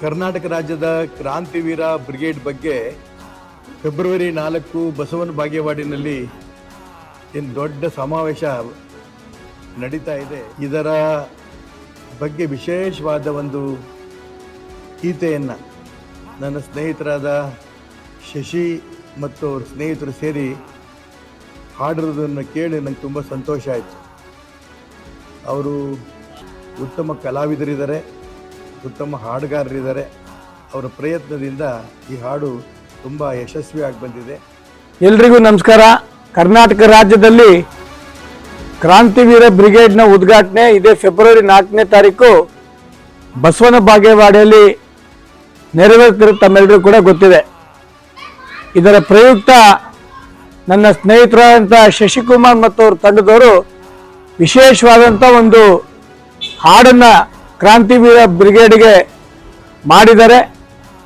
ಕರ್ನಾಟಕ ರಾಜ್ಯದ ಕ್ರಾಂತಿವೀರ ಬ್ರಿಗೇಡ್ ಬಗ್ಗೆ ಫೆಬ್ರವರಿ ನಾಲ್ಕು ಬಸವನ ಬಾಗೇವಾಡಿನಲ್ಲಿ ಏನು ದೊಡ್ಡ ಸಮಾವೇಶ ನಡೀತಾ ಇದೆ. ಇದರ ಬಗ್ಗೆ ವಿಶೇಷವಾದ ಒಂದು ಗೀತೆಯನ್ನು ನನ್ನ ಸ್ನೇಹಿತರಾದ ಶಶಿ ಮತ್ತು ಅವ್ರ ಸ್ನೇಹಿತರು ಸೇರಿ ಹಾಡಿರೋದನ್ನು ಕೇಳಿ ನಂಗೆ ತುಂಬ ಸಂತೋಷ ಆಯಿತು. ಅವರು ಉತ್ತಮ ಕಲಾವಿದರಿದ್ದಾರೆ. ಉತ್ತಮ ಹಾಡುಗಾರರಿದ್ದಾರೆ ಅವರ ಪ್ರಯತ್ನದಿಂದ ಈ ಹಾಡು ತುಂಬ ಯಶಸ್ವಿಯಾಗಿ ಬಂದಿದೆ. ಎಲ್ರಿಗೂ ನಮಸ್ಕಾರ. ಕರ್ನಾಟಕ ರಾಜ್ಯದಲ್ಲಿ ಕ್ರಾಂತಿವೀರ ಬ್ರಿಗೇಡ್ನ ಉದ್ಘಾಟನೆ ಇದೇ ಫೆಬ್ರವರಿ ನಾಲ್ಕನೇ ತಾರೀಕು. ಬಸವನ ಬಾಗೇವಾಡಿಯಲ್ಲಿ ನೆರವೇರ್ತಿರೋ ತಮ್ಮೆಲ್ಲರಿಗೂ ಕೂಡ ಗೊತ್ತಿದೆ. ಇದರ ಪ್ರಯುಕ್ತ ನನ್ನ ಸ್ನೇಹಿತರಾದಂಥ ಶಶಿಕುಮಾರ್ ಮತ್ತು ಅವ್ರ ತಂಡದವರು ವಿಶೇಷವಾದಂಥ ಒಂದು ಹಾಡನ್ನು ಕ್ರಾಂತಿವೀರ ಬ್ರಿಗೇಡ್ಗೆ ಮಾಡಿದರೆ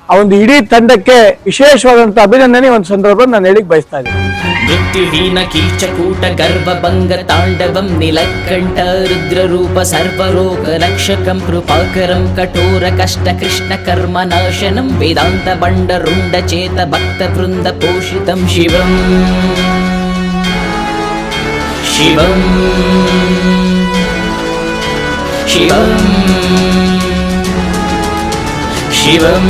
ಆ ಒಂದು ಇಡೀ ತಂಡಕ್ಕೆ ವಿಶೇಷವಾದಂಥ ಅಭಿನಂದನೆ ಒಂದು ಸಂದರ್ಭ ನಾನು ಹೇಳಿಕ್ ಬಯಸ್ತಾ ಇದ್ದೀನಿ. ಮೃತ್ಯುಹೀನ ಕೀಚಕೂಟ ಗರ್ಭಭಂಗ ತಾಂಡವಂ ನಿಲಕಂಠ ರುದ್ರರೂಪ ಸರ್ವರೋಗ ರಕ್ಷಕಂ ಕೃಪಾಕರಂ ಕಠೋರ ಕಷ್ಟ ಕೃಷ್ಣ ಕರ್ಮ ನಾಶನಂ ವೇದಾಂತ ಬಂಡ ರುಂಡ ಚೇತ ಭಕ್ತ ವೃಂದ ಪೋಷಿತಂ ಶಿವಂ. ಶಿವಂ. ಶಿವಂ ಶಿವಂ